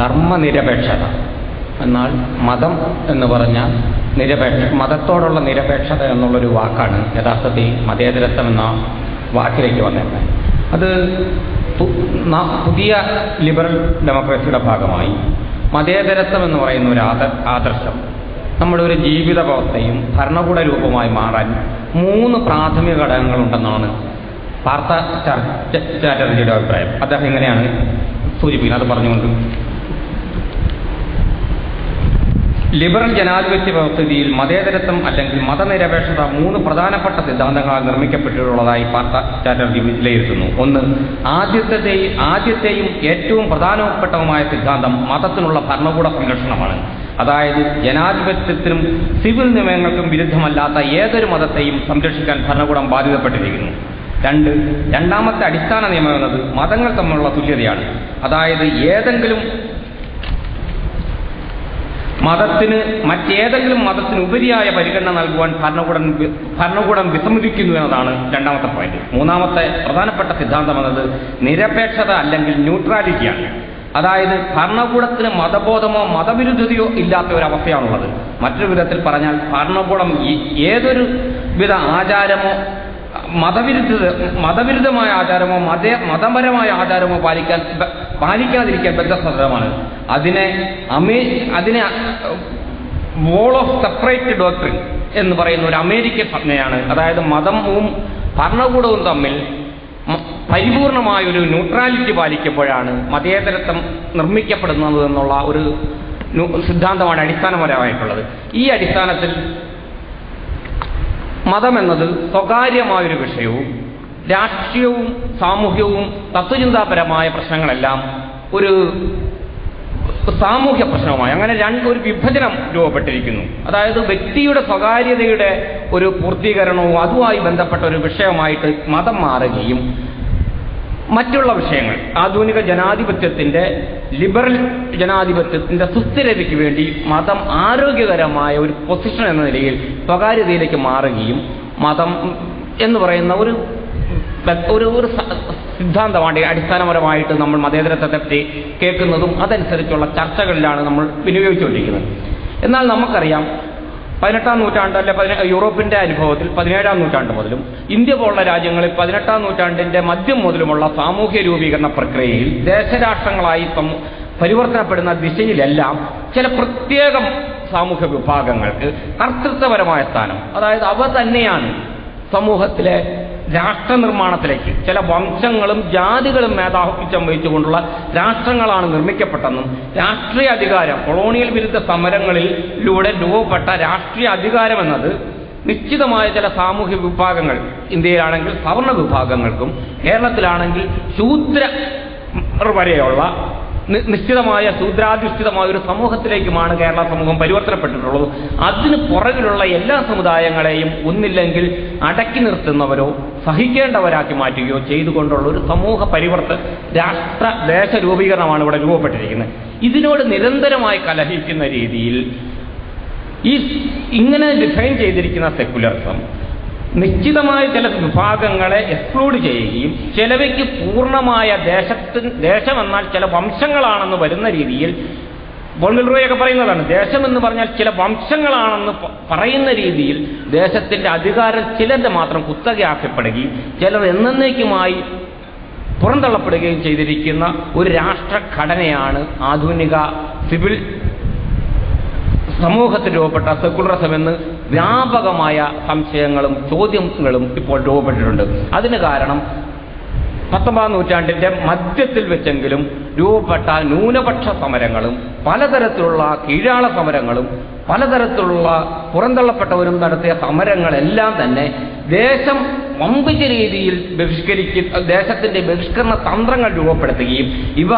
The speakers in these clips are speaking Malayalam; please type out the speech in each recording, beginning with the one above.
ധർമ്മനിരപേക്ഷത. എന്നാൽ മതം എന്ന് പറഞ്ഞാൽ നിരപേക്ഷ മതത്തോടുള്ള നിരപേക്ഷത എന്നുള്ളൊരു വാക്കാണ് യഥാർത്ഥത്തിൽ മതേതരത്വം എന്ന വാക്കിലേക്ക് വന്നത് അത് പുതിയ ലിബറൽ ഡെമോക്രസിയുടെ ഭാഗമായി. മതേതരത്വം എന്ന് പറയുന്ന ഒരു ആദർ ആദർശം നമ്മുടെ ഒരു ജീവിത വ്യവസ്ഥയും ഭരണകൂട രൂപമായി മാറാൻ മൂന്ന് പ്രാഥമിക ഘടകങ്ങളുണ്ടെന്നാണ് ച- ചാറ്റർജിയുടെ അഭിപ്രായം. അദ്ദേഹം ഇങ്ങനെയാണ് സൂചിപ്പിക്കുന്നത്? അത് പറഞ്ഞുകൊണ്ട്. ലിബറൽ ജനാധിപത്യ വ്യവസ്ഥിതിയിൽ മതേതരത്വം അല്ലെങ്കിൽ മതനിരപേക്ഷത മൂന്ന് പ്രധാനപ്പെട്ട സിദ്ധാന്തങ്ങളാൽ നിർമ്മിക്കപ്പെട്ടിട്ടുള്ളതായി പാർത്ത ചാറ്റർജി വിലയിരുത്തുന്നു. ഒന്ന് ആദ്യത്തെ ആദ്യത്തെയും ഏറ്റവും പ്രധാനപ്പെട്ടതുമായ സിദ്ധാന്തം മതത്തിനുള്ള ഭരണകൂട സംരക്ഷണമാണ്. അതായത് ജനാധിപത്യത്തിനും സിവിൽ നിയമങ്ങൾക്കും വിരുദ്ധമല്ലാത്ത ഏതൊരു മതത്തെയും സംരക്ഷിക്കാൻ ഭരണകൂടം ബാധ്യതപ്പെട്ടിരിക്കുന്നു. രണ്ട് രണ്ടാമത്തെ അടിസ്ഥാന നിയമം എന്നത് മതങ്ങൾ തമ്മിലുള്ള തുല്യതയാണ്. അതായത് ഏതെങ്കിലും മതത്തിന് മറ്റേതെങ്കിലും മതത്തിന് ഉപരിയായ പരിഗണന നൽകുവാൻ ഭരണകൂടം ഭരണകൂടം വിസമ്മതിക്കുന്നു എന്നതാണ് രണ്ടാമത്തെ പോയിന്റ് മൂന്നാമത്തെ പ്രധാനപ്പെട്ട സിദ്ധാന്തം എന്നത് നിരപേക്ഷത അല്ലെങ്കിൽ ന്യൂട്രാലിറ്റിയാണ് അതായത് ഭരണകൂടത്തിന് മതബോധമോ മതവിരുദ്ധതയോ ഇല്ലാത്ത ഒരു അവസ്ഥയാണുള്ളത്. മറ്റൊരു വിധത്തിൽ പറഞ്ഞാൽ ഭരണകൂടം ഏതൊരു വിധ ആചാരമോ മതവിരുദ്ധ മതവിരുദ്ധമായ ആചാരമോ മത മതപരമായ ആചാരമോ പാലിക്കാൻ പാലിക്കാതിരിക്കാൻ ബദ്ധസദ്ധമാണ് അതിനെ അമേ അതിനെ വോൾ ഓഫ് സെപ്പറേറ്റ് ഡോക്ട്രിൻ എന്ന് പറയുന്ന ഒരു അമേരിക്കൻ സംജ്ഞയാണ്. അതായത് മതവും ഭരണകൂടവും തമ്മിൽ പരിപൂർണമായൊരു ന്യൂട്രാലിറ്റി പാലിക്കുമ്പോഴാണ് മതേതരത്വം നിർമ്മിക്കപ്പെടുന്നത് എന്നുള്ള ഒരു സിദ്ധാന്തമാണ് അടിസ്ഥാനപരമായിട്ടുള്ളത്. ഈ അടിസ്ഥാനത്തിൽ മതം എന്നത് സ്വകാര്യമായൊരു വിഷയവും രാഷ്ട്രീയവും സാമൂഹ്യവും തത്വചിന്താപരമായ പ്രശ്നങ്ങളെല്ലാം ഒരു സാമൂഹ്യ പ്രശ്നവുമായി. അങ്ങനെ രണ്ട് ഒരു വിഭജനം രൂപപ്പെട്ടിരിക്കുന്നു. അതായത് വ്യക്തിയുടെ സ്വകാര്യതയുടെ ഒരു പൂർത്തീകരണവും അതുമായി ബന്ധപ്പെട്ട ഒരു വിഷയമായിട്ട് മതം മാറുകയും മറ്റുള്ള വിഷയങ്ങൾ. ആധുനിക ജനാധിപത്യത്തിന്റെ ലിബറൽ ജനാധിപത്യത്തിന്റെ സുസ്ഥിരതയ്ക്ക് വേണ്ടി മതം ആരോഗ്യകരമായ ഒരു പൊസിഷൻ എന്ന നിലയിൽ സ്വകാര്യതയിലേക്ക് മാറുകയും മതം എന്ന് പറയുന്ന ഒരു ഒരു ഒരു സിദ്ധാന്തമാണ് അടിസ്ഥാനപരമായിട്ട് നമ്മൾ മതേതരത്വത്തെ പറ്റി കേൾക്കുന്നതും അതനുസരിച്ചുള്ള ചർച്ചകളിലാണ് നമ്മൾ വിനിയോഗിച്ചുകൊണ്ടിരിക്കുന്നത്. എന്നാൽ നമുക്കറിയാം പതിനെട്ടാം നൂറ്റാണ്ട് അല്ലെ പതിനെ യൂറോപ്പിന്റെ അനുഭവത്തിൽ പതിനേഴാം നൂറ്റാണ്ട് മുതലും ഇന്ത്യ പോലുള്ള രാജ്യങ്ങളിൽ പതിനെട്ടാം നൂറ്റാണ്ടിന്റെ മദ്യം മുതലുമുള്ള സാമൂഹ്യ രൂപീകരണ പ്രക്രിയയിൽ ദേശരാഷ്ട്രങ്ങളായി പരിവർത്തനപ്പെടുന്ന ദിശയിലെല്ലാം ചില പ്രത്യേകം സാമൂഹ്യ വിഭാഗങ്ങൾക്ക് കർത്തൃത്വപരമായ സ്ഥാനം അതായത് അവ തന്നെയാണ് സമൂഹത്തിലെ രാഷ്ട്ര നിർമ്മാണത്തിലേക്ക് ചില വംശങ്ങളും ജാതികളും മേധാവിത്വം വഹിച്ചുകൊണ്ടുള്ള രാഷ്ട്രങ്ങളാണ് നിർമ്മിക്കപ്പെട്ടെന്നും രാഷ്ട്രീയ അധികാരം കൊളോണിയൽ വിരുദ്ധ സമരങ്ങളിലൂടെ രൂപപ്പെട്ട രാഷ്ട്രീയ അധികാരം എന്നത് നിശ്ചിതമായ ചില സാമൂഹ്യ വിഭാഗങ്ങൾ ഇന്ത്യയിലാണെങ്കിൽ സവർണ വിഭാഗങ്ങൾക്കും കേരളത്തിലാണെങ്കിൽ ശൂദ്ര വരെയുള്ള നിശ്ചിതമായ ശൂദ്രാധിഷ്ഠിതമായ ഒരു സമൂഹത്തിലേക്കുമാണ് കേരള സമൂഹം പരിവർത്തനപ്പെട്ടിട്ടുള്ളത്. അതിന് പുറകിലുള്ള എല്ലാ സമുദായങ്ങളെയും ഒന്നില്ലെങ്കിൽ അടക്കി നിർത്തുന്നവരോ സഹിക്കേണ്ടവരാക്കി മാറ്റുകയോ ചെയ്തുകൊണ്ടുള്ള ഒരു സമൂഹ പരിവർത്തന രാഷ്ട്ര ദേശ രൂപീകരണമാണ് ഇവിടെ രൂപപ്പെട്ടിരിക്കുന്നത്. ഇതിനോട് നിരന്തരമായി കലഹിക്കുന്ന രീതിയിൽ ഈ ഇങ്ങനെ ഡിഫൈൻ ചെയ്തിരിക്കുന്ന സെക്കുലറിസം നിശ്ചിതമായ ചില വിഭാഗങ്ങളെ എക്സ്ക്ലൂഡ് ചെയ്യുകയും ചിലവയ്ക്ക് പൂർണമായ ദേശത്തിന് ദേശമെന്നാൽ ചില വംശങ്ങളാണെന്ന് വരുന്ന രീതിയിൽ ബോൺഗിൽറോയൊക്കെ പറയുന്നതാണ്. ദേശം എന്ന് പറഞ്ഞാൽ ചില വംശങ്ങളാണെന്ന് പറയുന്ന രീതിയിൽ ദേശത്തിന്റെ അധികാരം ചിലരുടെ മാത്രം കുത്തകയാക്കപ്പെടുകയും ചിലർ എന്നേക്കുമായി പുറന്തള്ളപ്പെടുകയും ചെയ്തിരിക്കുന്ന ഒരു രാഷ്ട്രഘടനയാണ് ആധുനിക സിവിൽ സമൂഹത്തിൽ രൂപപ്പെട്ട സെക്കുലറിസം എന്ന് വ്യാപകമായ സംശയങ്ങളും ചോദ്യങ്ങളും ഇപ്പോൾ രൂപപ്പെട്ടിട്ടുണ്ട്. അതിന് കാരണം പത്തൊമ്പതാം നൂറ്റാണ്ടിന്റെ മധ്യത്തിൽ വെച്ചെങ്കിലും രൂപപ്പെട്ട ന്യൂനപക്ഷ സമരങ്ങളും പലതരത്തിലുള്ള കീഴാള സമരങ്ങളും പലതരത്തിലുള്ള പുറന്തള്ളപ്പെട്ടവരും നടത്തിയ സമരങ്ങളെല്ലാം തന്നെ ദേശം വമ്പിച്ച രീതിയിൽ ബഹിഷ്കരിക്ക ദേശത്തിന്റെ ബഹിഷ്കരണ തന്ത്രങ്ങൾ രൂപപ്പെടുത്തുകയും ഇവ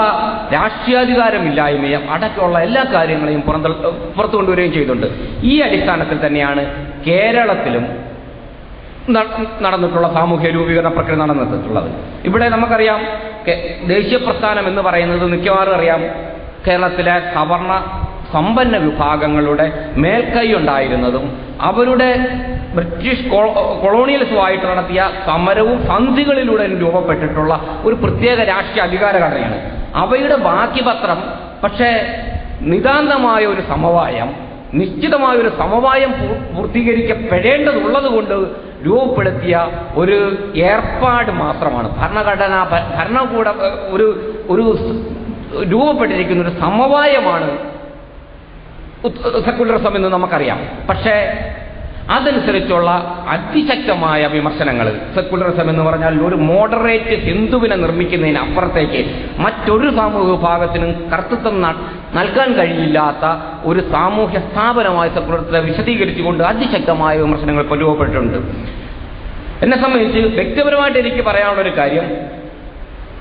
രാഷ്ട്രീയാധികാരമില്ലായ്മയും അടക്കമുള്ള എല്ലാ കാര്യങ്ങളെയും പുറന്തള്ള പുറത്തു ചെയ്തിട്ടുണ്ട്. ഈ അടിസ്ഥാനത്തിൽ തന്നെയാണ് കേരളത്തിലും നടന്നിട്ടുള്ള സാമൂഹ്യ രൂപീകരണ പ്രക്രിയ നടന്നിട്ടുള്ളത്. ഇവിടെ നമുക്കറിയാം ദേശീയ പ്രസ്ഥാനം എന്ന് പറയുന്നത് മിക്കവാറും അറിയാം കേരളത്തിലെ സവർണ സമ്പന്ന വിഭാഗങ്ങളുടെ മേൽക്കൈ ഉണ്ടായിരുന്നതും അവരുടെ ബ്രിട്ടീഷ് കൊളോ- കൊളോണിയലിസവുമായിട്ട് നടത്തിയ സമരവും സന്ധികളിലൂടെ രൂപപ്പെട്ടിട്ടുള്ള ഒരു പ്രത്യേക രാഷ്ട്രീയ അധികാര ഘടനയാണ്. അവയുടെ ബാക്കി പത്രം പക്ഷേ നിതാന്തമായ ഒരു സമവായം നിശ്ചിതമായ ഒരു സമവായം പൂർത്തീകരിക്കപ്പെടേണ്ടതുള്ളത് കൊണ്ട് രൂപപ്പെടുത്തിയ ഒരു ഏർപ്പാട് മാത്രമാണ്. ഭരണഘടന ഭരണകൂട ഒരു ഒരു രൂപപ്പെട്ടിരിക്കുന്ന ഒരു സമവായമാണ് സെക്കുലറിസം എന്ന് നമുക്കറിയാം. പക്ഷേ അതനുസരിച്ചുള്ള അതിശക്തമായ വിമർശനങ്ങൾ. സെക്കുലറിസം എന്ന് പറഞ്ഞാൽ ഒരു മോഡറേറ്റ് ഹിന്ദുവിനെ നിർമ്മിക്കുന്നതിന് അപ്പുറത്തേക്ക് മറ്റൊരു സാമൂഹ്യ വിഭാഗത്തിനും കർത്തൃത്വം നൽകാൻ കഴിയില്ലാത്ത ഒരു സാമൂഹ്യ സ്ഥാപനമായ സെക്കുലറിസത്തെ വിശദീകരിച്ചുകൊണ്ട് അതിശക്തമായ വിമർശനങ്ങൾ ഇപ്പോൾ രൂപപ്പെട്ടിട്ടുണ്ട് എന്നെ സംബന്ധിച്ച് വ്യക്തിപരമായിട്ട് എനിക്ക് പറയാനുള്ള ഒരു കാര്യം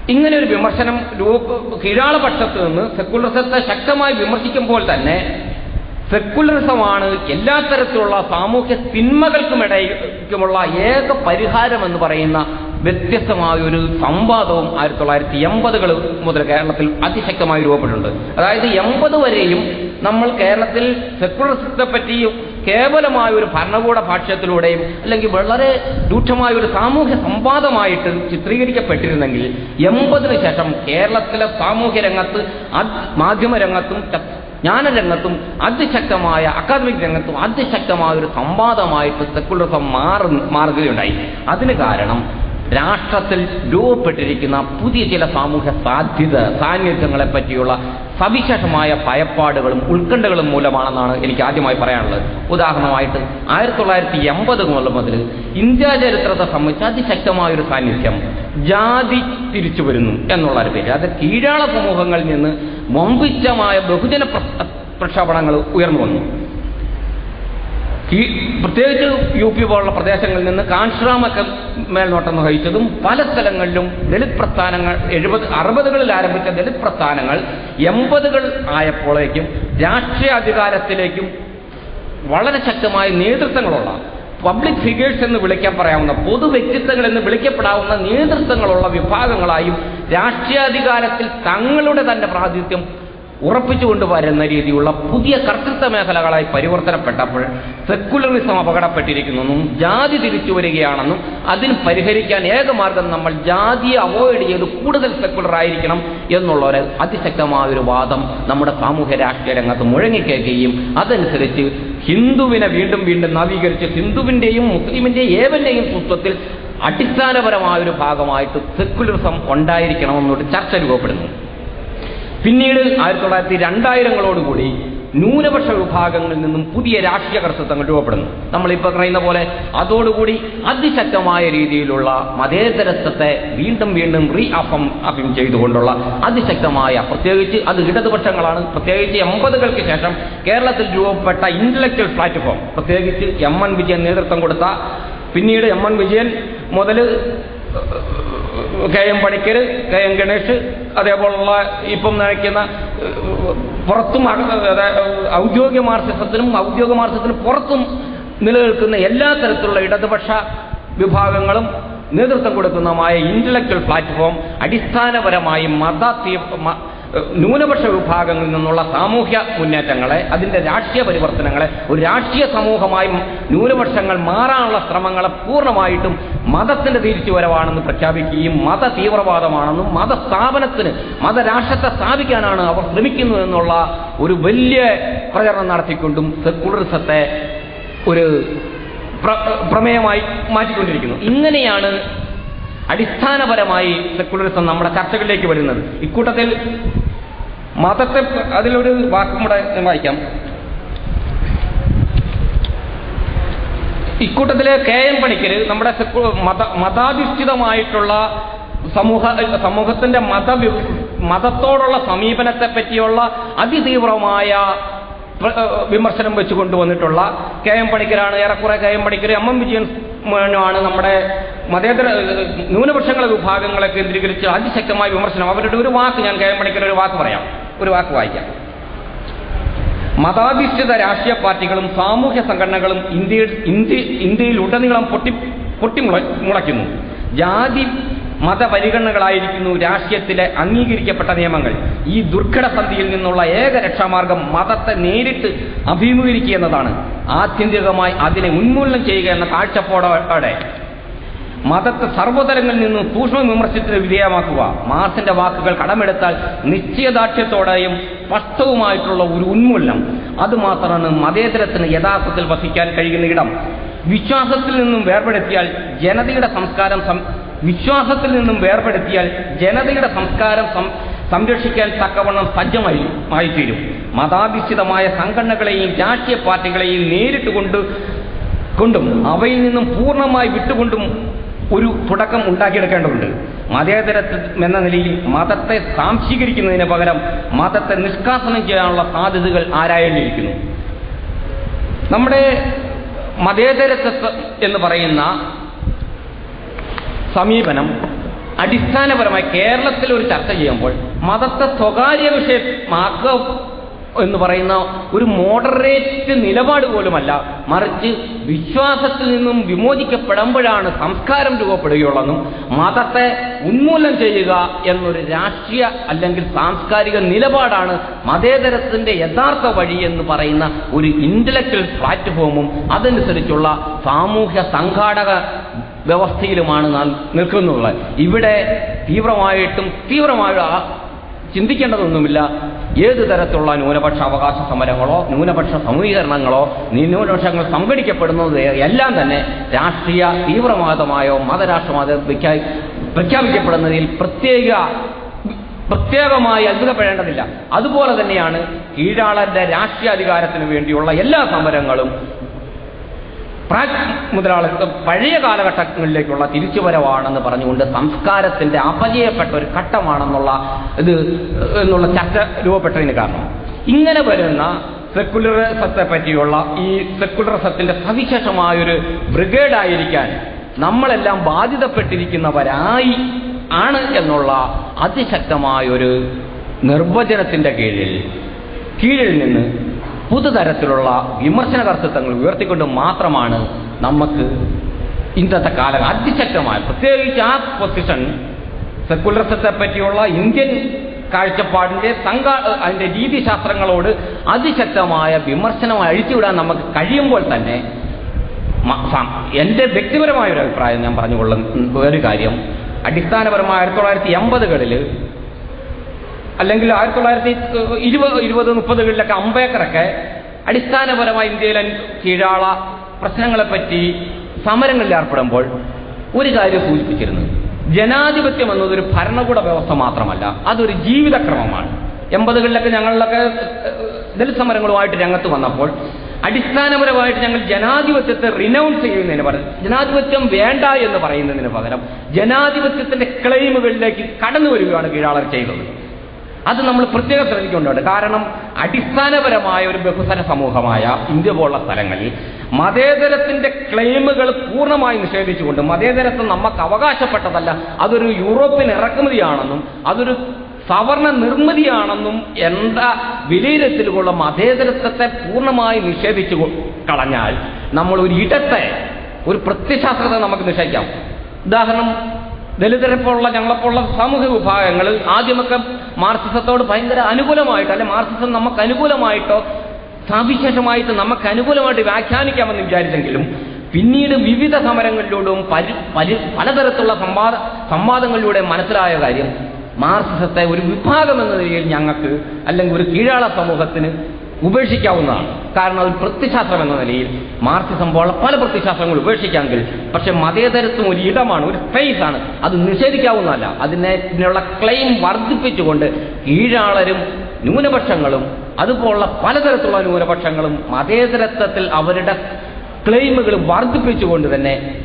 ഇങ്ങനെ ഒരു വിമർശനം രൂപ കീഴാളപക്ഷത്ത് നിന്ന് സെക്കുലറിസത്തെ ശക്തമായി വിമർശിക്കുമ്പോൾ തന്നെ സെക്കുലറിസമാണ് എല്ലാ തരത്തിലുള്ള സാമൂഹ്യ തിന്മകൾക്കുമിടയ്ക്കുമുള്ള ഏക പരിഹാരം എന്ന് പറയുന്ന വ്യത്യസ്തമായ ഒരു സംവാദവും ആയിരത്തി തൊള്ളായിരത്തി എൺപതുകൾ മുതൽ കേരളത്തിൽ അതിശക്തമായി രൂപപ്പെട്ടിട്ടുണ്ട്. അതായത് എൺപത് വരെയും നമ്മൾ കേരളത്തിൽ സെക്കുലറിസത്തെ പറ്റി കേവലമായ ഒരു ഭരണകൂട ഭാഷ്യത്തിലൂടെയും അല്ലെങ്കിൽ വളരെ രൂക്ഷമായ ഒരു സാമൂഹ്യ സംവാദമായിട്ട് ചിത്രീകരിക്കപ്പെട്ടിരുന്നെങ്കിൽ എൺപതിനു ശേഷം കേരളത്തിലെ സാമൂഹ്യ രംഗത്ത് മാധ്യമ രംഗത്തും ജ്ഞാനരംഗത്തും അതിശക്തമായ അക്കാദമിക് രംഗത്തും അതിശക്തമായ ഒരു സംവാദമായിട്ട് സെക്കുലറിസം മാറ മാറുകയുണ്ടായി. അതിന് കാരണം രാഷ്ട്രത്തിൽ രൂപപ്പെട്ടിരിക്കുന്ന പുതിയ ചില സാമൂഹ്യ സാധ്യത സാന്നിധ്യങ്ങളെ പറ്റിയുള്ള സവിശേഷമായ ഭയപ്പാടുകളും ഉത്കണ്ഠകളും മൂലമാണെന്നാണ് എനിക്ക് ആദ്യമായി പറയാനുള്ളത്. ഉദാഹരണമായിട്ട് ആയിരത്തി തൊള്ളായിരത്തി എൺപത് മുതൽ ഇന്ത്യ ചരിത്രത്തെ സംബന്ധിച്ച് അതിശക്തമായ ഒരു സാന്നിധ്യം ജാതി തിരിച്ചു വരുന്നു എന്നുള്ള ഒരു പേര്. അത് കീഴാള സമൂഹങ്ങളിൽ നിന്ന് മമ്പിച്ചമായ ബഹുജന പ്ര- പ്രക്ഷോഭണങ്ങൾ ഉയർന്നു വന്നു. ഈ പ്രത്യേകിച്ച് യു പി പോലുള്ള പ്രദേശങ്ങളിൽ നിന്ന് കാൻശ്രാമൊക്കെ മേൽനോട്ടം വഹിച്ചതും പല സ്ഥലങ്ങളിലും ദളിത് പ്രസ്ഥാനങ്ങൾ എഴുപത് അറുപതുകളിൽ ആരംഭിച്ച ദളിത് പ്രസ്ഥാനങ്ങൾ എൺപതുകൾ ആയപ്പോഴേക്കും രാഷ്ട്രീയ അധികാരത്തിലേക്കും വളരെ ശക്തമായ നേതൃത്വങ്ങളുള്ള പബ്ലിക് ഫിഗേഴ്സ് എന്ന് വിളിക്കാൻ പറയാവുന്ന പൊതു വ്യക്തിത്വങ്ങൾ എന്ന് വിളിക്കപ്പെടാവുന്ന നേതൃത്വങ്ങളുള്ള വിഭാഗങ്ങളായും രാഷ്ട്രീയാധികാരത്തിൽ തങ്ങളുടെ തന്നെ പ്രാതിനിധ്യം ഉറപ്പിച്ചുകൊണ്ട് വരുന്ന രീതിയുള്ള പുതിയ കർത്തൃത്വ മേഖലകളായി പരിവർത്തനപ്പെട്ടപ്പോൾ സെക്കുലറിസം അപകടപ്പെട്ടിരിക്കുന്നെന്നും ജാതി തിരിച്ചു വരികയാണെന്നും അതിന് പരിഹരിക്കാൻ ഏക മാർഗം നമ്മൾ ജാതിയെ അവോയ്ഡ് ചെയ്ത് കൂടുതൽ സെക്കുലർ ആയിരിക്കണം എന്നുള്ള ഒരു അതിശക്തമായ ഒരു വാദം നമ്മുടെ സാമൂഹ്യ രാഷ്ട്രീയ രംഗത്ത് മുഴങ്ങിക്കേക്കുകയും അതനുസരിച്ച് ഹിന്ദുവിനെ വീണ്ടും വീണ്ടും നവീകരിച്ച് ഹിന്ദുവിന്റെയും മുസ്ലിമിന്റെയും ഏവന്റെയും സ്വത്വത്തിൽ അടിസ്ഥാനപരമായ ഒരു ഭാഗമായിട്ട് സെക്കുലറിസം ഉണ്ടായിരിക്കണമെന്നൊരു ചർച്ച രൂപപ്പെടുന്നു. പിന്നീട് ആയിരത്തി തൊള്ളായിരത്തി രണ്ടായിരങ്ങളോടുകൂടി ന്യൂനപക്ഷ വിഭാഗങ്ങളിൽ നിന്നും പുതിയ രാഷ്ട്രീയ കർത്തൃത്വങ്ങൾ രൂപപ്പെടുന്നു. നമ്മളിപ്പോൾ പറയുന്ന പോലെ അതോടുകൂടി അതിശക്തമായ രീതിയിലുള്ള മതേതരത്വത്തെ വീണ്ടും വീണ്ടും റീ അഫം അഫിം ചെയ്തുകൊണ്ടുള്ള അതിശക്തമായ പ്രത്യേകിച്ച് അത് ഇടതുപക്ഷങ്ങളാണ്. പ്രത്യേകിച്ച് എൺപതുകൾക്ക് ശേഷം കേരളത്തിൽ രൂപപ്പെട്ട ഇന്റലക്ച്വൽ പ്ലാറ്റ്ഫോം പ്രത്യേകിച്ച് എം എൻ വിജയൻ നേതൃത്വം കൊടുത്ത പിന്നീട് എം എൻ വിജയൻ മുതൽ K M Panicker K M Ganesh അതേപോലുള്ള ഇപ്പം നയിക്കുന്ന പുറത്തും ഔദ്യോഗിക മാർക്സിസത്തിനും ഔദ്യോഗിക മാർക്സിസത്തിനും പുറത്തും നിലനിൽക്കുന്ന എല്ലാ തരത്തിലുള്ള ഇടതുപക്ഷ വിഭാഗങ്ങളും നേതൃത്വം കൊടുക്കുന്നതുമായ ഇന്റലക്ച്വൽ പ്ലാറ്റ്ഫോം അടിസ്ഥാനപരമായി മത ന്യൂനപക്ഷ വിഭാഗങ്ങളിൽ നിന്നുള്ള സാമൂഹ്യ മുന്നേറ്റങ്ങളെ അതിന്റെ രാഷ്ട്രീയ പരിവർത്തനങ്ങളെ ഒരു രാഷ്ട്രീയ സമൂഹമായി ന്യൂനപക്ഷങ്ങൾ മാറാനുള്ള ശ്രമങ്ങളെ പൂർണമായിട്ടും മതത്തിന്റെ തിരിച്ചുവരവാണെന്ന് പ്രഖ്യാപിക്കുകയും മത തീവ്രവാദമാണെന്നും മതസ്ഥാപനത്തിന് മതരാഷ്ട്രത്തെ സ്ഥാപിക്കാനാണ് അവർ ശ്രമിക്കുന്നു എന്നുള്ള ഒരു വലിയ പ്രചരണം നടത്തിക്കൊണ്ടും സെക്കുലറിസത്തെ ഒരു പ്ര- പ്രമേയമായി മാറ്റിക്കൊണ്ടിരിക്കുന്നു. ഇങ്ങനെയാണ് അടിസ്ഥാനപരമായി സെക്കുലറിസം നമ്മുടെ ചർച്ചകളിലേക്ക് വരുന്നത്. ഇക്കൂട്ടത്തിൽ മതത്തെ അതിലൊരു വാക്കും കൂടെ വായിക്കാം. ഇക്കൂട്ടത്തിലെ കെ എം പണിക്കർ നമ്മുടെ മത മതാധിഷ്ഠിതമായിട്ടുള്ള സമൂഹ സമൂഹത്തിന്റെ മത മതത്തോടുള്ള സമീപനത്തെ പറ്റിയുള്ള അതിതീവ്രമായ വിമർശനം വെച്ച് കൊണ്ടുവന്നിട്ടുള്ള കെ എം പണിക്കരാണ്. ഏറെക്കുറെ K M Panicker M M Vijayan ആണ് നമ്മുടെ മതേതര ന്യൂനപക്ഷങ്ങളെ വിഭാഗങ്ങളെ കേന്ദ്രീകരിച്ച് അതിശക്തമായ വിമർശനം. അവരുടെ ഒരു വാക്ക് ഞാൻ കെ എം ഒരു വാക്ക് പറയാം. ഒരു വാക്ക് വായിക്കാം. മതാധിഷ്ഠിത രാഷ്ട്രീയ പാർട്ടികളും സാമൂഹ്യ സംഘടനകളും ഇന്ത്യയിൽ ഇന്ത്യ ഇന്ത്യയിൽ ഉടനീളം പൊട്ടി പൊട്ടിമുള മുളയ്ക്കുന്നു. ജാതി മതപരിഗണനകളായിരിക്കുന്നു രാഷ്ട്രീയത്തിലെ അംഗീകരിക്കപ്പെട്ട നിയമങ്ങൾ. ഈ ദുർഘടസന്ധിയിൽ നിന്നുള്ള ഏക രക്ഷാമാർഗം മതത്തെ നേരിട്ട് അഭിമുഖീകരിക്കുക എന്നതാണ്. ആത്യന്തികമായി അതിനെ ഉന്മൂലനം ചെയ്യുക എന്ന കാഴ്ചപ്പാടോടെ മതത്തെ സർവതലങ്ങളിൽ നിന്നും സൂക്ഷ്മ വിമർശനത്തിന് വിധേയമാക്കുക. മാസിന്റെ വാക്കുകൾ കടമെടുത്താൽ നിശ്ചയദാർഢ്യത്തോടെയും സ്പഷ്ടവുമായിട്ടുള്ള ഒരു ഉന്മൂലനം. അതുമാത്രമാണ് മതേതരത്തിന് യഥാർത്ഥത്തിൽ വസിക്കാൻ കഴിയുന്ന ഇടം. വിശ്വാസത്തിൽ നിന്നും വേർപെടുത്തിയാൽ ജനതയുടെ സംസ്കാരം വിശ്വാസത്തിൽ നിന്നും വേർപെടുത്തിയാൽ ജനതയുടെ സംസ്കാരം സംരക്ഷിക്കാൻ തക്കവണ്ണം സജ്ജമായി ആയിത്തീരും. മതാധിഷ്ഠിതമായ സംഘടനകളെയും രാഷ്ട്രീയ പാർട്ടികളെയും നേരിട്ട് കൊണ്ട് കൊണ്ടും അവയിൽ നിന്നും പൂർണമായി വിട്ടുകൊണ്ടും ഒരു തുടക്കം ഉണ്ടാക്കിയെടുക്കേണ്ടതുണ്ട്. മതേതരത്വം എന്ന നിലയിൽ മതത്തെ സാംശീകരിക്കുന്നതിന് പകരം മതത്തെ നിഷ്കാസനം ചെയ്യാനുള്ള സാധ്യതകൾ ആരായേണ്ടിയിരിക്കുന്നു. നമ്മുടെ മതേതരത്വം എന്ന് പറയുന്ന സമീപനം അടിസ്ഥാനപരമായി കേരളത്തിൽ ഒരു ചർച്ച ചെയ്യുമ്പോൾ മതത്തെ സ്വകാര്യ വിഷയമാക്കുക എന്ന് പറയുന്ന ഒരു മോഡറേറ്റ് നിലപാട് പോലുമല്ല. മറിച്ച് വിശ്വാസത്തിൽ നിന്നും വിമോചിക്കപ്പെടുമ്പോഴാണ് സംസ്കാരം രൂപപ്പെടുകയുള്ളതെന്നും മതത്തെ ഉന്മൂലനം ചെയ്യുക എന്നൊരു രാഷ്ട്രീയ അല്ലെങ്കിൽ സാംസ്കാരിക നിലപാടാണ് മതേതരത്തിന്റെ യഥാർത്ഥ വഴി എന്ന് പറയുന്ന ഒരു ഇന്റലക്ച്വൽ പ്ലാറ്റ്ഫോമും അതനുസരിച്ചുള്ള സാമൂഹ്യ സംഘാടക വ്യവസ്ഥയിലുമാണ് നിൽക്കുന്നുള്ളത് ഇവിടെ തീവ്രമായിട്ടും തീവ്രമായ ചിന്തിക്കേണ്ടതൊന്നുമില്ല. ഏത് തരത്തിലുള്ള ന്യൂനപക്ഷ അവകാശ സമരങ്ങളോ ന്യൂനപക്ഷ സമീകരണങ്ങളോ ന്യൂനപക്ഷങ്ങൾ സംഘടിക്കപ്പെടുന്നത് എല്ലാം തന്നെ രാഷ്ട്രീയ തീവ്രവാദമായോ മതരാഷ്ട്രവാദ പ്രഖ്യാപിക്കപ്പെടുന്നതിൽ പ്രത്യേക പ്രത്യേകമായി അത്ഭുതപ്പെടേണ്ടതില്ല. അതുപോലെ തന്നെയാണ് കീഴാളന്റെ രാഷ്ട്രീയ അധികാരത്തിന് വേണ്ടിയുള്ള എല്ലാ സമരങ്ങളും പ്രാക് മുതലാളിത്തം പഴയ കാലഘട്ടങ്ങളിലേക്കുള്ള തിരിച്ചുവരവാണെന്ന് പറഞ്ഞുകൊണ്ട് സംസ്കാരത്തിന്റെ അപജയപ്പെട്ട ഒരു ഘട്ടമാണെന്നുള്ള ഇത് എന്നുള്ള ചർച്ച രൂപപ്പെട്ടതിന് കാരണം. ഇങ്ങനെ വരുന്ന സെക്കുലറിസത്തെ പറ്റിയുള്ള ഈ സെക്കുലറിസത്തിന്റെ സവിശേഷമായൊരു ബ്രിഗേഡായിരിക്കാൻ നമ്മളെല്ലാം ബാധിതപ്പെട്ടിരിക്കുന്നവരായി ആണ് എന്നുള്ള അതിശക്തമായൊരു നിർവചനത്തിന്റെ കീഴിൽ കീഴിൽ നിന്ന് പുതുതരത്തിലുള്ള വിമർശന കർത്തൃത്വങ്ങൾ ഉയർത്തിക്കൊണ്ട് മാത്രമാണ് നമുക്ക് ഇന്നത്തെ കാലം അതിശക്തമായ പ്രത്യേകിച്ച് ആ പൊസിഷൻ സെക്കുലറിസത്തെ പറ്റിയുള്ള ഇന്ത്യൻ കാഴ്ചപ്പാടിന്റെ സംഘ അതിന്റെ രീതിശാസ്ത്രങ്ങളോട് അതിശക്തമായ വിമർശനം അഴിച്ചുവിടാൻ നമുക്ക് കഴിയുമ്പോൾ തന്നെ എന്റെ വ്യക്തിപരമായ ഒരു അഭിപ്രായം ഞാൻ പറഞ്ഞുകൊള്ളുന്ന ഒരു കാര്യം. അടിസ്ഥാനപരമായ ആയിരത്തി തൊള്ളായിരത്തി എൺപതുകളിൽ അല്ലെങ്കിൽ ആയിരത്തി തൊള്ളായിരത്തി ഇരുപത് ഇരുപത് മുപ്പതുകളിലൊക്കെ അംബേദ്കറൊക്കെ അടിസ്ഥാനപരമായി ഇന്ത്യയിലെ കീഴാള പ്രശ്നങ്ങളെപ്പറ്റി സമരങ്ങളിൽ ഏർപ്പെടുമ്പോൾ ഒരു കാര്യം സൂചിപ്പിച്ചിരുന്നു. ജനാധിപത്യം എന്നതൊരു ഭരണകൂട വ്യവസ്ഥ മാത്രമല്ല അതൊരു ജീവിതക്രമമാണ്. എൺപതുകളിലൊക്കെ ഞങ്ങളിലൊക്കെ ദലിത് സമരങ്ങളുമായിട്ട് രംഗത്ത് വന്നപ്പോൾ അടിസ്ഥാനപരമായിട്ട് ഞങ്ങൾ ജനാധിപത്യത്തെ റിനൗൺസ് ചെയ്യുന്നതിന് പകരം ജനാധിപത്യം വേണ്ട എന്ന് പറയുന്നതിന് പകരം ജനാധിപത്യത്തിന്റെ ക്ലെയിമുകളിലേക്ക് കടന്നു വരികയാണ് കീഴാളർ ചെയ്തത്. അത് നമ്മൾ പ്രത്യേകം ശ്രദ്ധിക്കേണ്ടതുണ്ട്. കാരണം അടിസ്ഥാനപരമായ ഒരു ബഹുസന സമൂഹമായ ഇന്ത്യ പോലുള്ള സ്ഥലങ്ങളിൽ മതേതരത്തിന്റെ ക്ലെയിമുകൾ പൂർണമായി നിഷേധിച്ചുകൊണ്ട് മതേതരത്വം നമുക്ക് അവകാശപ്പെട്ടതല്ല അതൊരു യൂറോപ്യൻ ഇറക്കുമതിയാണെന്നും അതൊരു സവർണ നിർമ്മിതിയാണെന്നും എന്താ വിലയിരുത്തലുകളുള്ള മതേതരത്വത്തെ പൂർണമായി നിഷേധിച്ചു കളഞ്ഞാൽ നമ്മൾ ഒരു ഇടത്തെ ഒരു പ്രത്യശാസ്ത്രത്തെ നമുക്ക് നിഷേധിക്കാം. ഉദാഹരണം ദലിതരെ പോലുള്ള ഞങ്ങളെപ്പോലുള്ള സാമൂഹ്യ വിഭാഗങ്ങൾ ആദ്യമൊക്കെ മാർക്സിസത്തോട് ഭയങ്കര അനുകൂലമായിട്ട് അല്ലെ മാർക്സിസം നമുക്ക് അനുകൂലമായിട്ടോ സവിശേഷമായിട്ട് നമുക്ക് അനുകൂലമായിട്ട് വ്യാഖ്യാനിക്കാമെന്ന് വിചാരിച്ചെങ്കിലും പിന്നീട് വിവിധ സമരങ്ങളിലൂടെയും പരി പരി പലതരത്തിലുള്ള സംവാദ സംവാദങ്ങളിലൂടെ മനസ്സിലായ കാര്യം മാർക്സിസത്തെ ഒരു വിഭാഗം എന്ന നിലയിൽ ഞങ്ങൾക്ക് അല്ലെങ്കിൽ ഒരു കീഴാള സമൂഹത്തിന് ഉപേക്ഷിക്കാവുന്നതാണ്. കാരണം അത് പ്രത്യശാസ്ത്രം എന്ന നിലയിൽ മാർക്സിസം പോലുള്ള പല പ്രത്യശാസ്ത്രങ്ങൾ ഉപേക്ഷിക്കാമെങ്കിൽ പക്ഷെ മതേതരത്വം ഒരു ഇടമാണ് ഒരു സ്പേസ് ആണ്. അത് നിഷേധിക്കാവുന്നതല്ല. അതിനെ ഇതിനുള്ള ക്ലെയിം വർദ്ധിപ്പിച്ചുകൊണ്ട് കീഴാളരും ന്യൂനപക്ഷങ്ങളും അതുപോലുള്ള പലതരത്തിലുള്ള ന്യൂനപക്ഷങ്ങളും മതേതരത്വത്തിൽ അവരുടെ ക്ലെയിമുകൾ വർദ്ധിപ്പിച്ചുകൊണ്ട് തന്നെ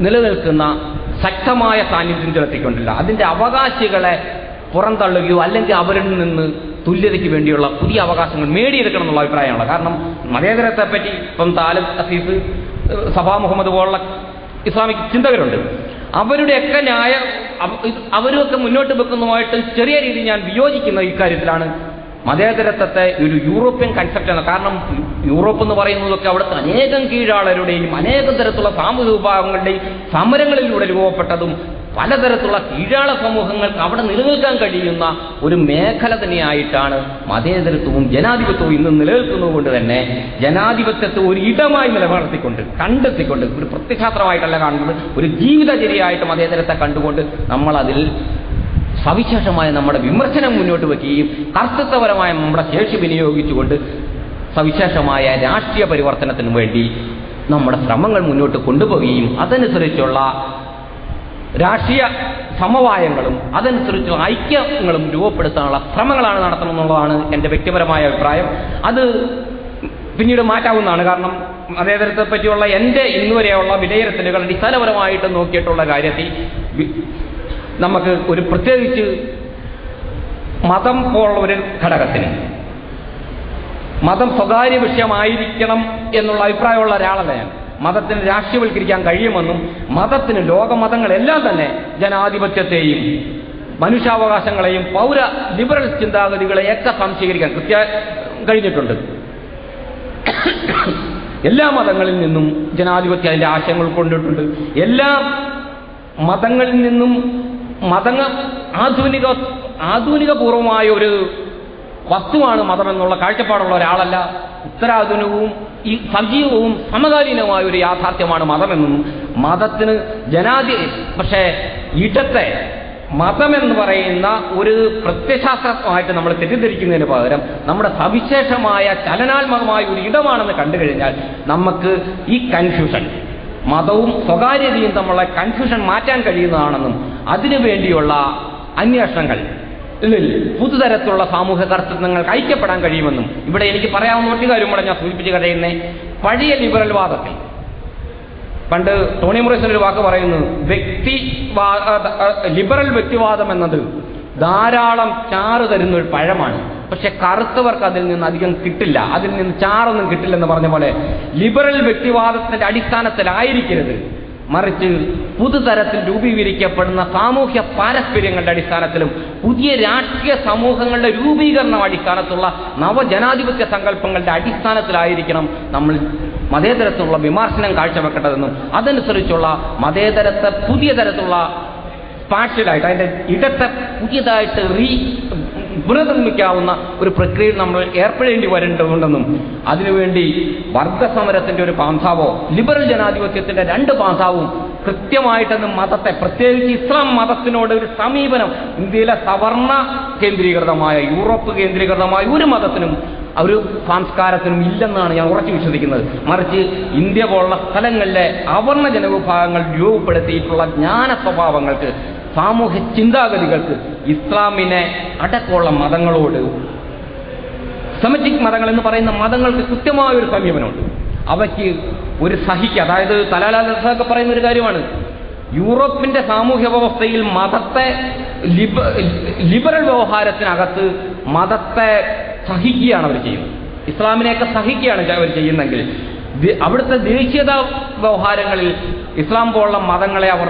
നിലനിൽക്കുന്ന ശക്തമായ സാന്നിധ്യം ചെലുത്തിക്കൊണ്ടില്ല. അതിന്റെ അവകാശികളെ പുറന്തള്ളുകയോ അല്ലെങ്കിൽ അവരിൽ നിന്ന് തുല്യതയ്ക്ക് വേണ്ടിയുള്ള പുതിയ അവകാശങ്ങൾ നേടിയെടുക്കണം എന്നുള്ള അഭിപ്രായമാണ്. കാരണം മതേതരത്തെ പറ്റി ഇപ്പം താലിബ് അസീസ് സഭാ മുഹമ്മദ് പോലുള്ള ഇസ്ലാമിക് ചിന്തകരുണ്ട്. അവരുടെയൊക്കെ ന്യായ അവരൊക്കെ മുന്നോട്ട് വെക്കുന്നതുമായിട്ട് ചെറിയ രീതിയിൽ ഞാൻ വിയോജിക്കുന്ന ഇക്കാര്യത്തിലാണ് മതേതരത്വത്തെ ഒരു യൂറോപ്യൻ കൺസെപ്റ്റ് ആണ് കാരണം യൂറോപ്പ് എന്ന് പറയുന്നതൊക്കെ അവിടുത്തെ അനേകം കീഴാളരുടെയും അനേകം തരത്തിലുള്ള സാമൂഹിക വിഭാഗങ്ങളുടെയും സമരങ്ങളിലൂടെ രൂപപ്പെട്ടതും പലതരത്തിലുള്ള കീഴാള സമൂഹങ്ങൾക്ക് അവിടെ നിലനിൽക്കാൻ കഴിയുന്ന ഒരു മേഖല തന്നെയായിട്ടാണ് മതേതരത്വവും ജനാധിപത്യവും ഇന്ന് നിലനിൽക്കുന്നതുകൊണ്ട് തന്നെ ജനാധിപത്യത്തെ ഒരു ഇടമായി നിലനിർത്തിക്കൊണ്ട് കണ്ടെത്തിക്കൊണ്ട് ഒരു പ്രത്യക്ഷാത്രമായിട്ടല്ല കാണുന്നത് ഒരു ജീവിതചര്യയായിട്ട് മതേതരത്തെ കണ്ടുകൊണ്ട് നമ്മളതിൽ സവിശേഷമായ നമ്മുടെ വിമർശനം മുന്നോട്ട് വയ്ക്കുകയും കർത്തൃത്വപരമായ നമ്മുടെ ശേഷി വിനിയോഗിച്ചുകൊണ്ട് സവിശേഷമായ രാഷ്ട്രീയ പരിവർത്തനത്തിന് വേണ്ടി നമ്മുടെ ശ്രമങ്ങൾ മുന്നോട്ട് കൊണ്ടുപോവുകയും അതനുസരിച്ചുള്ള രാഷ്ട്രീയ സമവായങ്ങളും അതനുസരിച്ചുള്ള ഐക്യങ്ങളും രൂപപ്പെടുത്താനുള്ള ശ്രമങ്ങളാണ് നടത്തണമെന്നുള്ളതാണ് എന്റെ വ്യക്തിപരമായ അഭിപ്രായം. അത് പിന്നീട് മാറ്റാവുന്നതാണ്. കാരണം മതേതരത്തെ പറ്റിയുള്ള എന്റെ ഇന്നുവരെയുള്ള വിലയിരുത്തലുകൾ അടിസ്ഥാനപരമായിട്ട് നോക്കിയിട്ടുള്ള കാര്യത്തിൽ നമുക്ക് ഒരു പ്രത്യേകിച്ച് മതം പോലുള്ള ഒരു ഘടകത്തിന് മതം സ്വകാര്യ വിഷയമായിരിക്കണം എന്നുള്ള അഭിപ്രായമുള്ള ഒരാളല്ല ഞാൻ. മതത്തിന് രാഷ്ട്രീയവൽക്കരിക്കാൻ കഴിയുമെന്നും മതത്തിന് ലോകമതങ്ങളെല്ലാം തന്നെ ജനാധിപത്യത്തെയും മനുഷ്യാവകാശങ്ങളെയും പൗര ലിബറൽ ചിന്താഗതികളെയൊക്കെ സംശീകരിക്കാൻ കൃത്യ കഴിഞ്ഞിട്ടുണ്ട്. എല്ലാ മതങ്ങളിൽ നിന്നും ജനാധിപത്യ അതിന്റെ ആശയങ്ങൾ കൊണ്ടിട്ടുണ്ട്. എല്ലാ മതങ്ങളിൽ നിന്നും മതങ്ങൾ ആധുനിക ആധുനികപൂർവമായ ഒരു വസ്തുവാണ് മതം എന്നുള്ള കാഴ്ചപ്പാടുള്ള ഒരാളല്ല. ഉത്തരാധുനികവും ഈ സജീവവും സമകാലീനവുമായ ഒരു യാഥാർത്ഥ്യമാണ് മതമെന്നും മതത്തിന് ജനാധി പക്ഷേ ഇടത്തെ മതമെന്ന് പറയുന്ന ഒരു പ്രത്യശാസ്ത്രമായിട്ട് നമ്മൾ തെറ്റിദ്ധരിക്കുന്നതിന് പകരം നമ്മുടെ സവിശേഷമായ ചലനാത്മകമായ ഒരു ഇടമാണെന്ന് കണ്ടു കഴിഞ്ഞാൽ നമുക്ക് ഈ കൺഫ്യൂഷൻ മതവും സ്വകാര്യതയും തമ്മിലുള്ള കൺഫ്യൂഷൻ മാറ്റാൻ കഴിയുന്നതാണെന്നും അതിനു വേണ്ടിയുള്ള അന്വേഷണങ്ങൾ പുതുതരത്തിലുള്ള സാമൂഹ്യ കർത്തൃത്വങ്ങൾക്ക് ഐക്യപ്പെടാൻ കഴിയുമെന്നും ഇവിടെ എനിക്ക് പറയാവുന്ന മറ്റു കാര്യം കൂടെ ഞാൻ സൂചിപ്പിച്ച് കഴിയുന്നേ പഴയ ലിബറൽ വാദത്തിൽ പണ്ട് ടോണി മുറേസൻ ഒരു വാക്ക് പറയുന്നു വ്യക്തി ലിബറൽ വ്യക്തിവാദം എന്നത് ധാരാളം ചാറ് തരുന്ന ഒരു പഴമാണ്. പക്ഷെ കറുത്തവർക്ക് അതിൽ നിന്ന് അധികം കിട്ടില്ല. അതിൽ നിന്ന് ചാറൊന്നും കിട്ടില്ലെന്ന് പറഞ്ഞ പോലെ ലിബറൽ വ്യക്തിവാദത്തിന്റെ അടിസ്ഥാനത്തിലായിരിക്കരുത്. മറിച്ച് പുതുതരത്തിൽ രൂപീകരിക്കപ്പെടുന്ന സാമൂഹ്യ പാരസ്പര്യങ്ങളുടെ അടിസ്ഥാനത്തിലും പുതിയ രാഷ്ട്രീയ സമൂഹങ്ങളുടെ രൂപീകരണം അടിസ്ഥാനത്തുള്ള നവജനാധിപത്യ സങ്കല്പങ്ങളുടെ അടിസ്ഥാനത്തിലായിരിക്കണം നമ്മൾ മതേതരത്തിലുള്ള വിമർശനം കാഴ്ചവെക്കേണ്ടതെന്നും അതനുസരിച്ചുള്ള മതേതരത്തെ പുതിയ തരത്തിലുള്ള പാർഷ്യലായിട്ട് അതിന്റെ ഇടത്തെ പുതിയതായിട്ട് റീ പുനർനിർമ്മിക്കാവുന്ന ഒരു പ്രക്രിയയിൽ നമ്മൾ ഏർപ്പെടേണ്ടി വരേണ്ടതുണ്ടെന്നും അതിനുവേണ്ടി വർഗസമരത്തിന്റെ ഒരു പാന്താവോ ലിബറൽ ജനാധിപത്യത്തിന്റെ രണ്ട് പാന്താവും കൃത്യമായിട്ടെന്ന് മതത്തെ പ്രത്യേകിച്ച് ഇസ്ലാം മതത്തിനോട് ഒരു സമീപനം ഇന്ത്യയിലെ സവർണ കേന്ദ്രീകൃതമായ യൂറോപ്പ് കേന്ദ്രീകൃതമായ ഒരു മതത്തിനും ഒരു സംസ്കാരത്തിനും ഇല്ലെന്നാണ് ഞാൻ ഉറച്ചു വിശ്വസിക്കുന്നത്. മറിച്ച് ഇന്ത്യ പോലുള്ള സ്ഥലങ്ങളിലെ അവർണ ജനവിഭാഗങ്ങൾ രൂപപ്പെടുത്തിയിട്ടുള്ള ജ്ഞാന സ്വഭാവങ്ങൾക്ക് സാമൂഹ്യ ചിന്താഗതികൾക്ക് ഇസ്ലാമിനെ അടക്കമുള്ള മതങ്ങളോട് സെമറ്റിക് മതങ്ങൾ എന്ന് പറയുന്ന മതങ്ങൾക്ക് കൃത്യമായ ഒരു സമീപനമുണ്ട്. അവയ്ക്ക് ഒരു സഹിക്ക് അതായത് തലാലാലൊക്കെ പറയുന്ന ഒരു കാര്യമാണ്. യൂറോപ്പിന്റെ സാമൂഹ്യ വ്യവസ്ഥയിൽ മതത്തെ ലിബ ലിബറൽ വ്യവഹാരത്തിനകത്ത് മതത്തെ സഹിക്കുകയാണ് അവർ ചെയ്യുന്നത്. ഇസ്ലാമിനെയൊക്കെ സഹിക്കുകയാണ് അവർ ചെയ്യുന്നെങ്കിൽ അവിടുത്തെ ദേശീയത വ്യവഹാരങ്ങളിൽ ഇസ്ലാം പോലുള്ള മതങ്ങളെ അവർ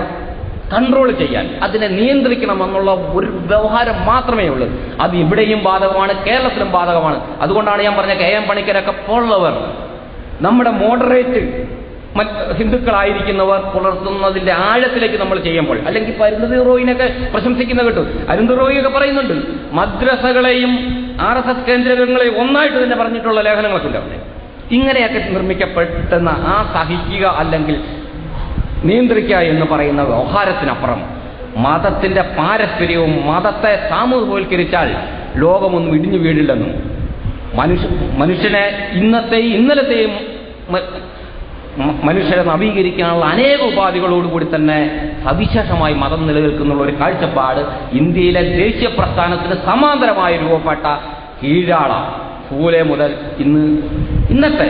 കൺട്രോൾ ചെയ്യാൻ അതിനെ നിയന്ത്രിക്കണം എന്നുള്ള ഒരു വ്യവഹാരം മാത്രമേ ഉള്ളൂ. അത് ഇവിടെയും ബാധകമാണ് കേരളത്തിലും ബാധകമാണ്. അതുകൊണ്ടാണ് ഞാൻ പറഞ്ഞ കെ എം പണിക്കരൊക്കെ പോലുള്ളവർ നമ്മുടെ മോഡറേറ്റ് ഹിന്ദുക്കളായിരിക്കുന്നവർ പുലർത്തുന്നതിന്റെ ആഴത്തിലേക്ക് നമ്മൾ ചെയ്യുമ്പോൾ അല്ലെങ്കിൽ അരുന്ധതി റോയിനൊക്കെ പ്രശംസിക്കുന്ന കേട്ടു. അരുന്ധതി റോയിയൊക്കെ പറയുന്നുണ്ട് മദ്രസകളെയും ആർ എസ് എസ് കേന്ദ്രങ്ങളെയും ഒന്നായിട്ട് തന്നെ പറഞ്ഞിട്ടുള്ള ലേഖനങ്ങളൊക്കെ ഉണ്ട് അവിടെ. ഇങ്ങനെയൊക്കെ നിർമ്മിക്കപ്പെടുന്ന ആ സഹിക്കുക അല്ലെങ്കിൽ നിയന്ത്രിക്കുക എന്ന് പറയുന്ന വ്യവഹാരത്തിനപ്പുറം മതത്തിന്റെ പാരസ്പര്യവും മതത്തെ സാമൂഹികവൽക്കരിച്ചാൽ ലോകമൊന്നും ഇടിഞ്ഞു വീഴില്ലെന്നും മനുഷ്യ മനുഷ്യനെ ഇന്നത്തെയും ഇന്നലത്തെയും മനുഷ്യരെ നവീകരിക്കാനുള്ള അനേക ഉപാധികളോടുകൂടി തന്നെ സവിശേഷമായി മതം നിലനിൽക്കുന്നുള്ള ഒരു കാഴ്ചപ്പാട് ഇന്ത്യയിലെ ദേശീയ പ്രസ്ഥാനത്തിന് സമാന്തരമായി രൂപപ്പെട്ട കീഴാള പൂലെ മുതൽ ഇന്ന് ഇന്നത്തെ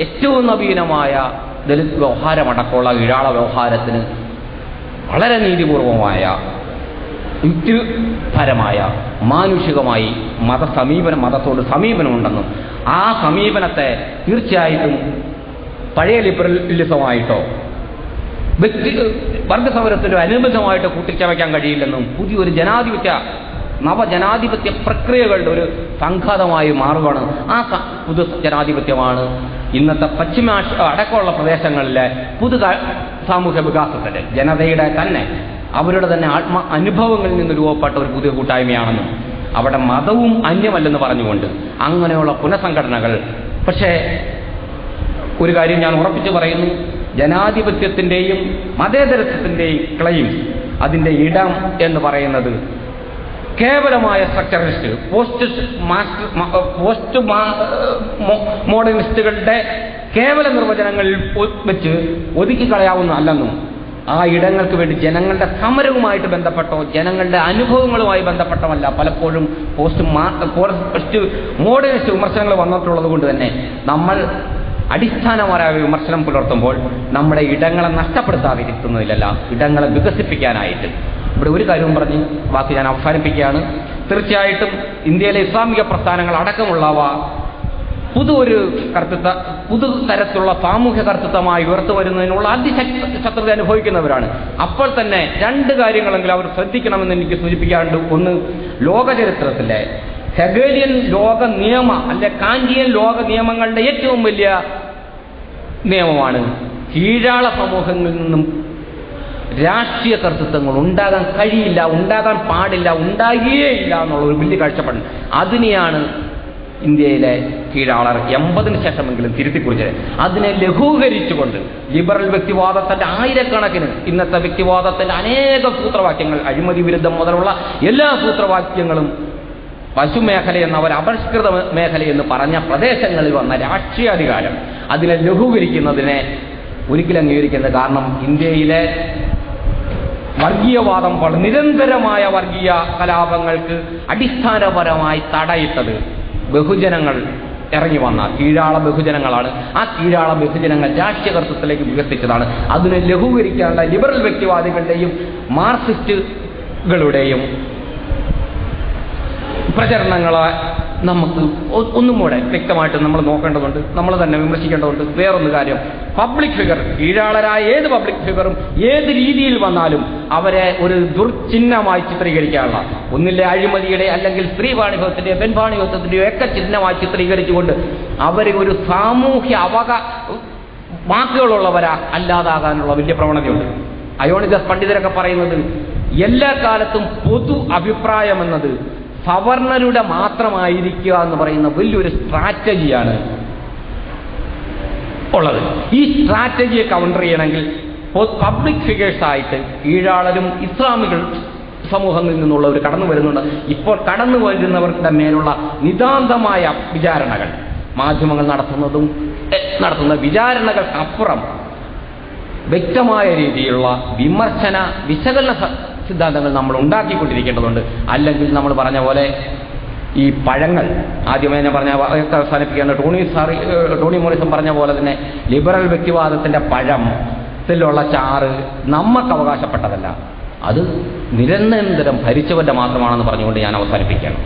ഏറ്റവും നവീനമായ ദലിത് വ്യവഹാരമടക്കമുള്ള ഈഴാള വ്യവഹാരത്തിന് വളരെ നീതിപൂർവമായ യുക്തിപരമായ മാനുഷികമായി മതസമീപനം മതത്തോട് സമീപനമുണ്ടെന്നും ആ സമീപനത്തെ തീർച്ചയായിട്ടും പഴയ ലിബറലിസമായിട്ടോ വ്യക്തി വർഗസമരത്തിന്റെ അനുബന്ധമായിട്ടോ കൂട്ടിച്ചമയ്ക്കാൻ കഴിയില്ലെന്നും പുതിയൊരു ജനാധിപത്യ നവജനാധിപത്യ പ്രക്രിയകളുടെ ഒരു സംഘാതമായി മാറുകയാണ് ആ പുതു ജനാധിപത്യമാണ്. ഇന്നത്തെ പശ്ചിമാഷ അടക്കമുള്ള പ്രദേശങ്ങളിലെ പുതു സാമൂഹ്യ വികാസത്തിന്റെ ജനതയുടെ തന്നെ അവരുടെ തന്നെ ആത്മ അനുഭവങ്ങളിൽ നിന്ന് രൂപപ്പെട്ട ഒരു പുതിയ കൂട്ടായ്മയാണെന്നും. അവിടെ മതവും അന്യമല്ലെന്ന് പറഞ്ഞുകൊണ്ട് അങ്ങനെയുള്ള പുനഃസംഘടനകൾ. പക്ഷേ ഒരു കാര്യം ഞാൻ ഉറപ്പിച്ചു പറയുന്നു. ജനാധിപത്യത്തിന്റെയും മതേതരത്വത്തിന്റെയും ക്ലെയിം അതിന്റെ ഇടം എന്ന് പറയുന്നത് കേവലമായ സ്ട്രക്ചറിസ്റ്റ് പോസ്റ്റ് മാസ്റ്റർ പോസ്റ്റ് മോഡേണിസ്റ്റുകളുടെ കേവല നിർവചനങ്ങളിൽ വെച്ച് ഒതുക്കി കളയാവുന്ന അല്ലെന്നും ആ ഇടങ്ങൾക്ക് വേണ്ടി ജനങ്ങളുടെ സമരവുമായിട്ട് ബന്ധപ്പെട്ടോ ജനങ്ങളുടെ അനുഭവങ്ങളുമായി ബന്ധപ്പെട്ടമല്ല പലപ്പോഴും പോസ്റ്റ് പോസ്റ്റ് മോഡേണിസ്റ്റ് വിമർശനങ്ങൾ വന്നിട്ടുള്ളത് കൊണ്ട് തന്നെ നമ്മൾ അടിസ്ഥാനപരമായ വിമർശനം പുലർത്തുമ്പോൾ നമ്മുടെ ഇടങ്ങളെ നഷ്ടപ്പെടുത്താതിരിക്കുന്നതിലല്ല ഇടങ്ങളെ വികസിപ്പിക്കാനായിട്ട്. ഇവിടെ ഒരു കാര്യവും പറഞ്ഞ് ബാക്കി ഞാൻ അവസാനിപ്പിക്കുകയാണ്. തീർച്ചയായിട്ടും ഇന്ത്യയിലെ ഇസ്ലാമിക പ്രസ്ഥാനങ്ങൾ അടക്കമുള്ളവ പുതു ഒരു കർത്തൃത്വ പുതു തരത്തിലുള്ള സാമൂഹ്യ കർത്തൃത്വമായി ഉയർത്തു വരുന്നതിനുള്ള അതിശക്തത അനുഭവിക്കുന്നവരാണ്. അപ്പോൾ തന്നെ രണ്ട് കാര്യങ്ങളെങ്കിലും അവർ ശ്രദ്ധിക്കണമെന്ന് എനിക്ക് സൂചിപ്പിക്കാറുണ്ട്. ഒന്ന് ലോകചരിത്രത്തിലെ ഹെഗേലിയൻ ലോക നിയമ അല്ലെ കാഞ്ചിയൻ ലോക നിയമങ്ങളുടെ ഏറ്റവും വലിയ നിയമമാണ്. കീഴാള സമൂഹങ്ങളിൽ നിന്നും രാഷ്ട്രീയ കർത്തൃത്വങ്ങൾ ഉണ്ടാകാൻ കഴിയില്ല ഉണ്ടാകാൻ പാടില്ല ഉണ്ടാകുകയില്ല എന്നുള്ള ഒരു വലിയ കാഴ്ചപ്പാട്. അതിനെയാണ് ഇന്ത്യയിലെ കീഴാളർ എൺപതിന് ശേഷമെങ്കിലും തിരുത്തിക്കുറിച്ചത്. അതിനെ ലഘൂകരിച്ചുകൊണ്ട് ലിബറൽ വ്യക്തിവാദത്തിന്റെ ആയിരക്കണക്കിന് ഇന്നത്തെ വ്യക്തിവാദത്തിന്റെ അനേക സൂത്രവാക്യങ്ങൾ അഴിമതി വിരുദ്ധം മുതലുള്ള എല്ലാ സൂത്രവാക്യങ്ങളും പശുമേഖല എന്ന ഒരു അപരിഷ്കൃത മേഖല എന്ന് പറഞ്ഞ പ്രദേശങ്ങളിൽ വന്ന രാഷ്ട്രീയ അധികാരം അതിനെ ലഘൂകരിക്കുന്നതിനെ ഒരിക്കലും അംഗീകരിക്കുന്നത് കാരണം ഇന്ത്യയിലെ വർഗീയവാദം നിരന്തരമായ വർഗീയ കലാപങ്ങൾക്ക് അടിസ്ഥാനപരമായി തടയിട്ടത് ബഹുജനങ്ങൾ ഇറങ്ങി വന്ന കീഴാള ബഹുജനങ്ങളാണ്. ആ കീഴാള ബഹുജനങ്ങൾ രാഷ്ട്രീയകർത്തത്തിലേക്ക് വികസിച്ചതാണ്. അതിനെ ലഘൂകരിക്കാനുള്ള ലിബറൽ വ്യക്തിവാദികളുടെയും മാർക്സിസ്റ്റുകളുടെയും പ്രചരണങ്ങളെ നമുക്ക് ഒന്നും കൂടെ വ്യക്തമായിട്ട് നമ്മൾ നോക്കേണ്ടതുണ്ട് നമ്മൾ തന്നെ വിമർശിക്കേണ്ടതുണ്ട്. വേറൊന്ന് കാര്യം പബ്ലിക് ഫിഗർ കീഴാളരായ ഏത് പബ്ലിക് ഫിഗറും ഏത് രീതിയിൽ വന്നാലും അവരെ ഒരു ദുർചിഹ്നമായി ചിത്രീകരിക്കാനുള്ള ഒന്നിലെ അഴിമതിയുടെ അല്ലെങ്കിൽ സ്ത്രീ പാണിഭവത്തിന്റെയോ പെൺപാണിഭവത്തിന്റെയോ ഒക്കെ ചിഹ്നമായി ചിത്രീകരിച്ചുകൊണ്ട് അവരെ ഒരു സാമൂഹ്യ അവക വാക്കുകളുള്ളവരാ അല്ലാതാകാനുള്ള വലിയ പ്രവണതയുണ്ട്. അയോണിദാസ് പണ്ഡിതരൊക്കെ പറയുന്നത് എല്ലാ കാലത്തും പൊതു അഭിപ്രായം എന്നത് സവർണരുടെ മാത്രമായിരിക്കുക എന്ന് പറയുന്ന വലിയൊരു സ്ട്രാറ്റജിയാണ് ഉള്ളത്. ഈ സ്ട്രാറ്റജിയെ കൗണ്ടർ ചെയ്യണമെങ്കിൽ പബ്ലിക് ഫിഗേഴ്സായിട്ട് ഈഴാളരും ഇസ്ലാമികൾ സമൂഹങ്ങളിൽ നിന്നുള്ളവർ കടന്നു വരുന്നുണ്ട്. ഇപ്പോൾ കടന്നു വരുന്നവരുടെ മേലുള്ള നിതാന്തമായ വിചാരണകൾ മാധ്യമങ്ങൾ നടത്തുന്നതും നടത്തുന്ന വിചാരണകൾക്കപ്പുറം വ്യക്തമായ രീതിയിലുള്ള വിമർശന വിശകലന സിദ്ധാന്തങ്ങൾ നമ്മൾ ഉണ്ടാക്കിക്കൊണ്ടിരിക്കേണ്ടതുണ്ട്. അല്ലെങ്കിൽ നമ്മൾ പറഞ്ഞ പോലെ ഈ പഴങ്ങൾ ആദ്യമേ ഞാൻ പറഞ്ഞ അവസാനിപ്പിക്കേണ്ട ടോണി സാറി ടോണി മോറിസൺ പറഞ്ഞ പോലെ തന്നെ ലിബറൽ വ്യക്തിവാദത്തിന്റെ പഴം ത്തിലുള്ള ചാറ് നമുക്ക് അവകാശപ്പെട്ടതല്ല. അത് നിരന്തരം ഭരിച്ചവന്റെ മാത്രമാണെന്ന് പറഞ്ഞുകൊണ്ട് ഞാൻ അവസാനിപ്പിക്കുകയാണ്.